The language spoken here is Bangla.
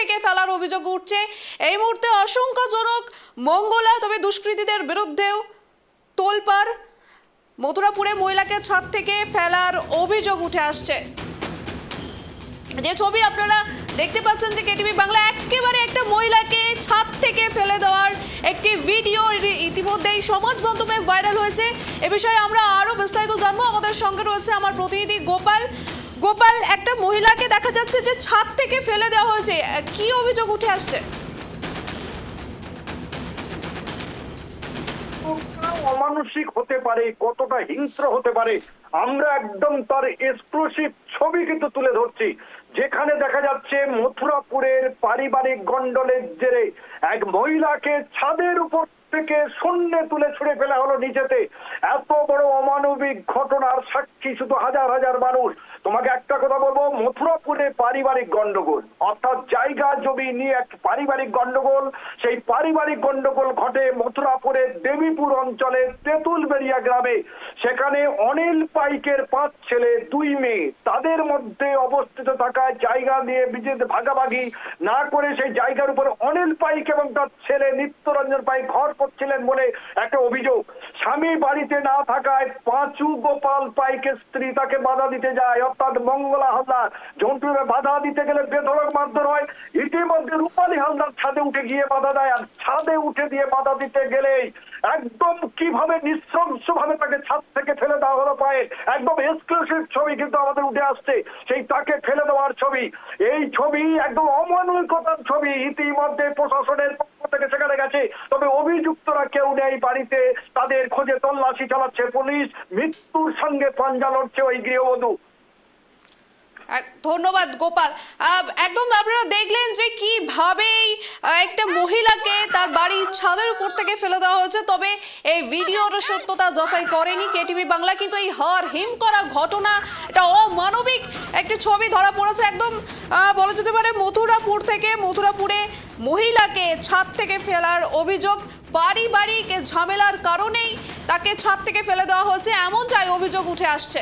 থেকে ফেলার অভিযোগ উঠছে। এই মুহূর্তে অসংখ্যজনক মঙ্গলা, তবে দুষ্কৃতীদের বিরুদ্ধেও তোলপাড়। মথুরাপুরে মহিলাকে ছাদ থেকে ফেলার অভিযোগ উঠে আসছে। যে ছবি আপনারা দেখতে পাচ্ছেন যে কেটিভি বাংলা, একেবারে একটা মহিলাকে ছাদ থেকে ফেলে দেওয়ার একটি ভিডিও ইতিমধ্যেই সমাজ মাধ্যমে ভাইরাল হয়েছে। এ বিষয়ে আমরা আরও বিস্তারিত জানব। আমাদের সঙ্গে রয়েছে আমার প্রতিনিধি গোপাল। গোপাল, একটা মহিলাকে দেখা যাচ্ছে যে ছাদ থেকে ফেলে দেওয়া হয়েছে। কি অভিযোগ উঠে আসছে? অমানসিক হতে পারে, কতটা হিংস্র হতে পারে, আমরা একদম তার এক্সক্লুসিভ ছবি কিন্তু তুলে ধরছি। যেখানে দেখা যাচ্ছে মথুরাপুরের পারিবারিক গন্ডলের জেরে এক মহিলাকে ছাদের উপর থেকে শূন্যে তুলে ছুড়ে ফেলা হলো নিচেতে এত বড় অমানবিক ঘটনার সাক্ষী শুধু হাজার হাজার মানুষ। তোমাকে একটা কথা বলব, মথুরাপুরে পারিবারিক গন্ডগোল। অর্থাৎ জায়গা, জমি নিয়ে এক পারিবারিক গন্ডগোল। সেই পারিবারিক গন্ডগোল ঘটে মথুরাপুরের দেবীপুর অঞ্চলের তেঁতুলবেড়িয়া গ্রামে। সেখানে অনিল পাইকের পাঁচ ছেলে, দুই মেয়ে। তাদের মধ্যে অবস্থিত থাকা জায়গা নিয়ে বিজেতে ভাগাভাগি না করে সেই জায়গার উপর অনিল পাইক এবং তার ছেলে নিত্যরঞ্জন পাইক ঘর করছিলেন বলে একটা অভিযোগ। স্বামী বাড়িতে না থাকায় পাঁচু গোপাল পাইকের স্ত্রী তাকে বাধা দিতে যায়। অর্থাৎ মঙ্গলা হালদার জন্টুরে বাধা দিতে গেলে বেধড়ক মারধর হয়। ইতিমধ্যে রূপালী হালদার ছাদে উঠে গিয়ে বাধা দেয় আর ছাদে উঠে দিয়ে বাধা দিতে গেলেই একদম কীভাবে নৃশংস ভাবে তাকে ছাদ থেকে ফেলে দেওয়া হলো পায়ে, একদম এক্সক্লুসিভ ছবি কিন্তু আমাদের উঠে আসছে। সেই তাকে ফেলে দেওয়ার ছবি। এই ছবি একদম অমানবিকতার ছবি। ইতিমধ্যে প্রশাসনের পক্ষ থেকে সেখানে গেছে। তবে অভিযুক্তরা কেউ নেই বাড়িতে, তাদের খোঁজে তল্লাশি চালাচ্ছে পুলিশ, মৃত্যুর সঙ্গে পাঞ্জা লড়ছে ওই গৃহবধূ। ধন্যবাদ, গোপাল। একদম আপনারা দেখলেন যে কিভাবেই একটা মহিলাকে তার বাড়ির ছাদের উপর থেকে ফেলে দেওয়া হয়েছে। তবে এই ভিডিওর সত্যতা যাচাই করেনি কেটিভি বাংলা, কিন্তু এই হার হিম করা ঘটনা এটা অমানবিক একটি ছবি ধরা পড়েছে। একদম বলা যেতে পারে মথুরাপুর থেকে, মথুরাপুরে মহিলাকে ছাদ থেকে ফেলার অভিযোগ পারিবারিক ঝামেলার কারণেই তাকে ছাদ থেকে ফেলে দেওয়া হয়েছে। এমনটাই অভিযোগ উঠে আসছে।